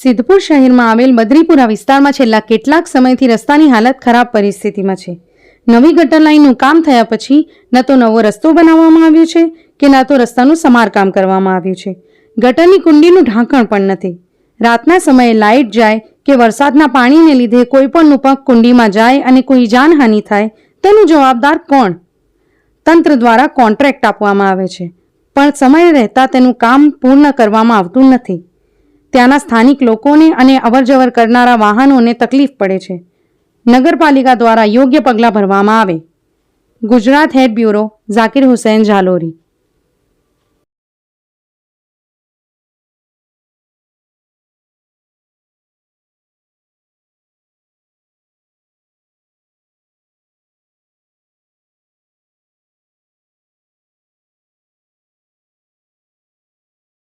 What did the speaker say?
સિદ્ધપુર શહેરમાં આવેલ બદ્રીપુરા વિસ્તારમાં છેલ્લા કેટલાક સમયથી રસ્તાની હાલત ખરાબ પરિસ્થિતિમાં છે. નવી ગટર લાઇનનું કામ થયા પછી ન તો નવો રસ્તો બનાવવામાં આવ્યો છે કે ન તો રસ્તાનું સમારકામ કરવામાં આવ્યું છે. ગટરની કુંડીનું ઢાંકણ પણ નથી. રાતના સમયે લાઇટ જાય કે વરસાદના પાણીને લીધે કોઈ પણનું પગ કુંડીમાં જાય અને કોઈ જાનહાનિ થાય, તેનું જવાબદાર કોણ? તંત્ર દ્વારા કોન્ટ્રાક્ટ આપવામાં આવે છે. પણ સમય રહેતા તેનું કામ પૂર્ણ કરવામાં આવતું નથી. ત્યાંના સ્થાનિક લોકોને અને અવરજવર કરનારા વાહનોને તકલીફ પડે છે. નગરપાલિકા દ્વારા યોગ્ય પગલાં ભરવામાં આવે. Gujarat head bureau, Zakir Hussain, Zalori.